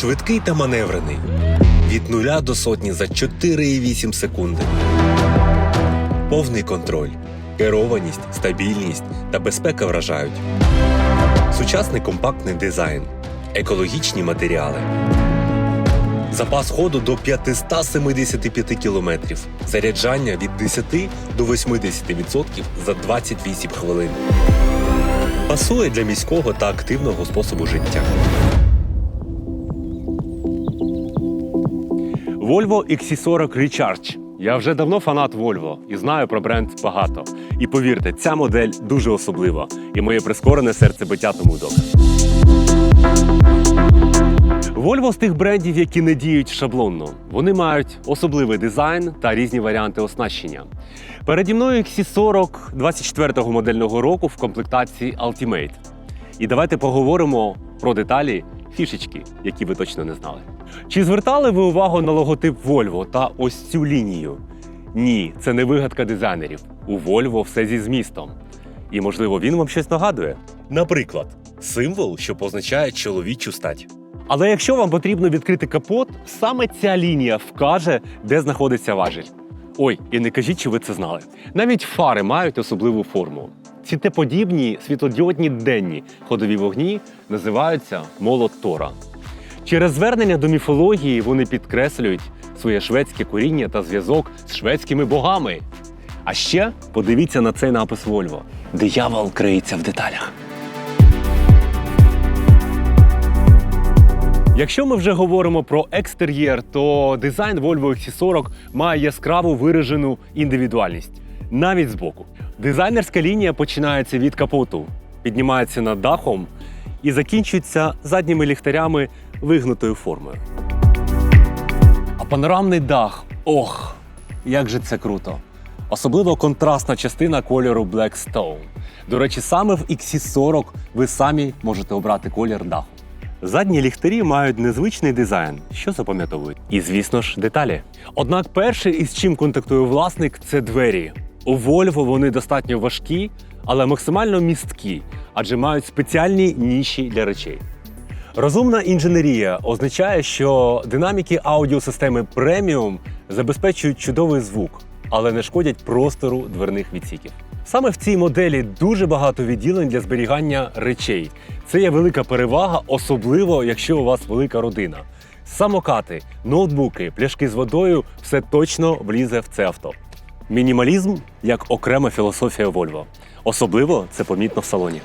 Швидкий та маневрений. Від нуля до сотні за 4,8 секунди. Повний контроль, керованість, стабільність та безпека вражають. Сучасний компактний дизайн, екологічні матеріали. Запас ходу до 575 км. Заряджання від 10 до 80% за 28 хвилин. Пасує для міського та активного способу життя. Volvo XC40 Recharge. Я вже давно фанат Volvo і знаю про бренд багато. І повірте, ця модель дуже особлива, і моє прискорене серцебиття тому доказ. Volvo з тих брендів, які не діють шаблонно. Вони мають особливий дизайн та різні варіанти оснащення. Переді мною XC40 24-го модельного року в комплектації Ultimate. І давайте поговоримо про деталі, фішечки, які ви точно не знали. Чи звертали ви увагу на логотип Volvo та ось цю лінію? Ні, це не вигадка дизайнерів. У Volvo все зі змістом. І, можливо, він вам щось нагадує. Наприклад, символ, що позначає чоловічу стать. Але якщо вам потрібно відкрити капот, саме ця лінія вкаже, де знаходиться важіль. Ой, і не кажіть, що ви це знали. Навіть фари мають особливу форму. Ці теподібні світлодіодні денні ходові вогні називаються молот Тора. Через звернення до міфології вони підкреслюють своє шведське коріння та зв'язок з шведськими богами. А ще подивіться на цей напис Вольво. Диявол криється в деталях. Якщо ми вже говоримо про екстер'єр, то дизайн Volvo XC40 має яскраву виражену індивідуальність, навіть збоку. Дизайнерська лінія починається від капоту, піднімається над дахом і закінчується задніми ліхтарями вигнутою формою. А панорамний дах ох, як же це круто! Особливо контрастна частина кольору Black Stone. До речі, саме в XC40 ви самі можете обрати колір даху. Задні ліхтарі мають незвичний дизайн, що запам'ятовують. І, звісно ж, деталі. Однак перше, із чим контактує власник, це двері. У Volvo вони достатньо важкі, але максимально місткі, адже мають спеціальні ніші для речей. Розумна інженерія означає, що динаміки аудіосистеми преміум забезпечують чудовий звук, але не шкодять простору дверних відсіків. Саме в цій моделі дуже багато відділень для зберігання речей. Це є велика перевага, особливо якщо у вас велика родина. Самокати, ноутбуки, пляшки з водою все точно влізе в це авто. Мінімалізм як окрема філософія Вольво. Особливо це помітно в салоні.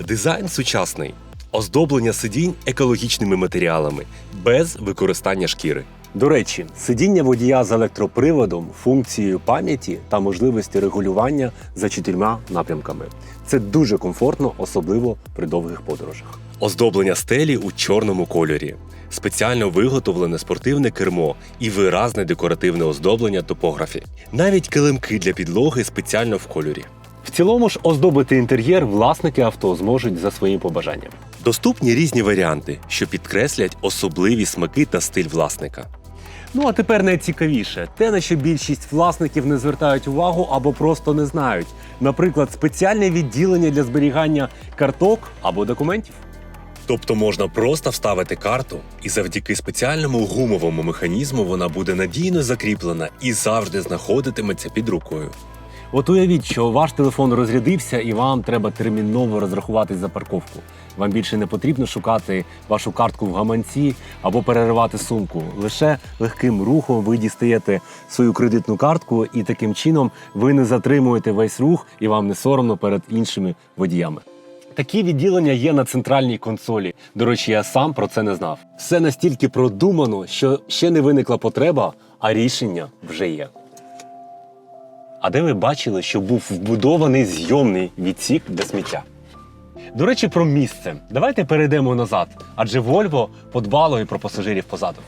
Дизайн сучасний, оздоблення сидінь екологічними матеріалами, без використання шкіри. До речі, сидіння водія з електроприводом, функцією пам'яті та можливості регулювання за чотирма напрямками. Це дуже комфортно, особливо при довгих подорожах. Оздоблення стелі у чорному кольорі, спеціально виготовлене спортивне кермо і виразне декоративне оздоблення топографі. Навіть килимки для підлоги спеціально в кольорі. В цілому ж оздобити інтер'єр власники авто зможуть за своїм побажанням. Доступні різні варіанти, що підкреслять особливі смаки та стиль власника. Ну а тепер найцікавіше те, на що більшість власників не звертають увагу або просто не знають. Наприклад, спеціальне відділення для зберігання карток або документів. Тобто можна просто вставити карту, і завдяки спеціальному гумовому механізму вона буде надійно закріплена і завжди знаходитиметься під рукою. От уявіть, що ваш телефон розрядився і вам треба терміново розрахуватись за парковку. Вам більше не потрібно шукати вашу картку в гаманці або переривати сумку. Лише легким рухом ви дістаєте свою кредитну картку, і таким чином ви не затримуєте весь рух і вам не соромно перед іншими водіями. Такі відділення є на центральній консолі. До речі, я сам про це не знав. Все настільки продумано, що ще не виникла потреба, а рішення вже є. А де ви бачили, що був вбудований зйомний відсік для сміття? До речі, про місце. Давайте перейдемо назад, адже Volvo подбало і про пасажирів позаду.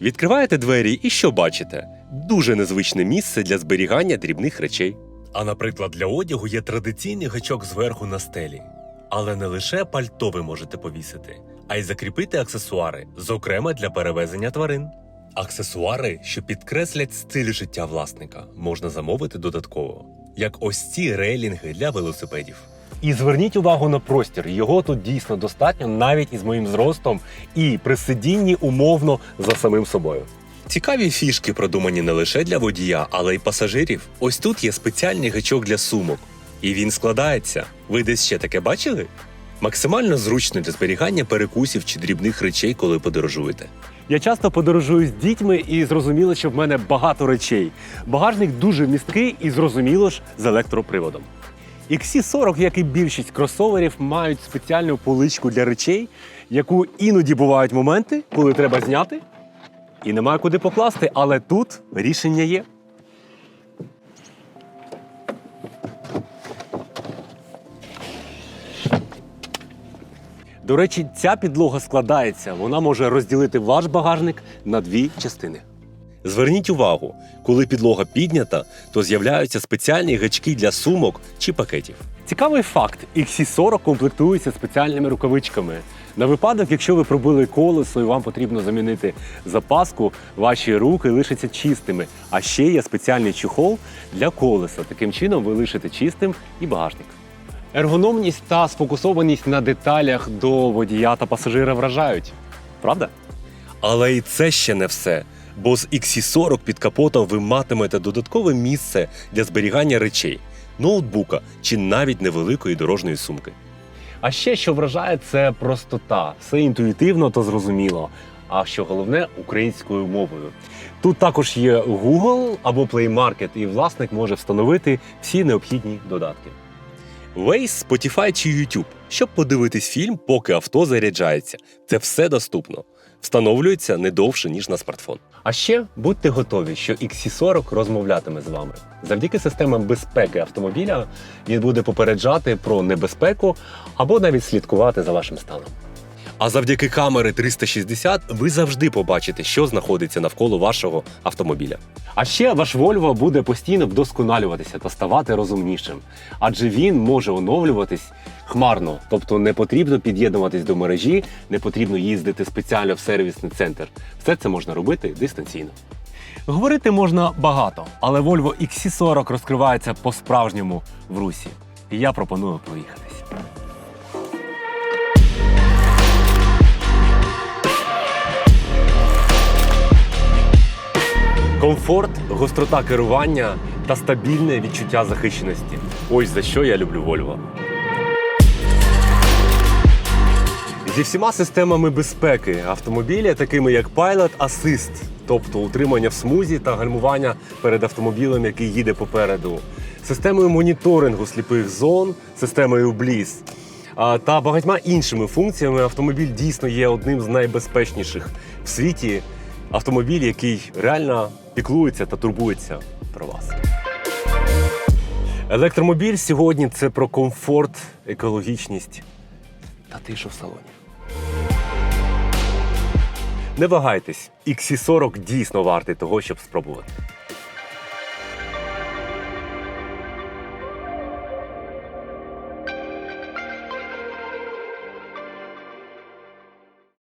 Відкриваєте двері і що бачите? Дуже незвичне місце для зберігання дрібних речей. А наприклад, для одягу є традиційний гачок зверху на стелі. Але не лише пальто ви можете повісити, а й закріпити аксесуари, зокрема для перевезення тварин. Аксесуари, що підкреслять стиль життя власника, можна замовити додатково, як ось ці рейлінги для велосипедів. І зверніть увагу на простір. Його тут дійсно достатньо, навіть із моїм зростом, і при сидінні умовно за самим собою. Цікаві фішки продумані не лише для водія, але й пасажирів. Ось тут є спеціальний гачок для сумок. І він складається. Ви десь ще таке бачили? Максимально зручно для зберігання перекусів чи дрібних речей, коли подорожуєте. Я часто подорожую з дітьми і зрозуміло, що в мене багато речей. Багажник дуже місткий і зрозуміло ж з електроприводом. XC40, як і більшість кросоверів, мають спеціальну поличку для речей, яку іноді бувають моменти, коли треба зняти, і немає куди покласти, але тут рішення є. До речі, ця підлога складається. Вона може розділити ваш багажник на дві частини. Зверніть увагу, коли підлога піднята, то з'являються спеціальні гачки для сумок чи пакетів. Цікавий факт: XC40 комплектується спеціальними рукавичками. На випадок, якщо ви пробили колесо і вам потрібно замінити запаску, ваші руки лишаться чистими. А ще є спеціальний чехол для колеса. Таким чином ви лишите чистим і багажник. Ергономність та сфокусованість на деталях до водія та пасажира вражають. Правда? Але і це ще не все. Бо з XC40 під капотом ви матимете додаткове місце для зберігання речей, ноутбука чи навіть невеликої дорожньої сумки. А ще що вражає, це простота. Все інтуїтивно та зрозуміло. А що головне українською мовою. Тут також є Google або Play Market, і власник може встановити всі необхідні додатки. Waze, Spotify чи YouTube, щоб подивитись фільм, поки авто заряджається. Це все доступно. Встановлюється не довше, ніж на смартфон. А ще будьте готові, що XC40 розмовлятиме з вами. Завдяки системам безпеки автомобіля він буде попереджати про небезпеку або навіть слідкувати за вашим станом. А завдяки камери 360 ви завжди побачите, що знаходиться навколо вашого автомобіля. А ще ваш Volvo буде постійно вдосконалюватися та ставати розумнішим, адже він може оновлюватись хмарно, тобто не потрібно під'єднуватись до мережі, не потрібно їздити спеціально в сервісний центр. Все це можна робити дистанційно. Говорити можна багато, але Volvo XC40 розкривається по-справжньому в русі. І я пропоную проїхатись. Комфорт, гострота керування та стабільне відчуття захищеності. Ось за що я люблю Volvo. Зі всіма системами безпеки автомобіля, такими як Pilot Assist, тобто утримання в смузі та гальмування перед автомобілем, який їде попереду, системою моніторингу сліпих зон, системою Bliss, та багатьма іншими функціями автомобіль дійсно є одним з найбезпечніших в світі. Автомобіль, який реально піклується та турбується про вас. Електромобіль сьогодні це про комфорт, екологічність та тишу в салоні. Не вагайтесь, XC40 дійсно вартий того, щоб спробувати.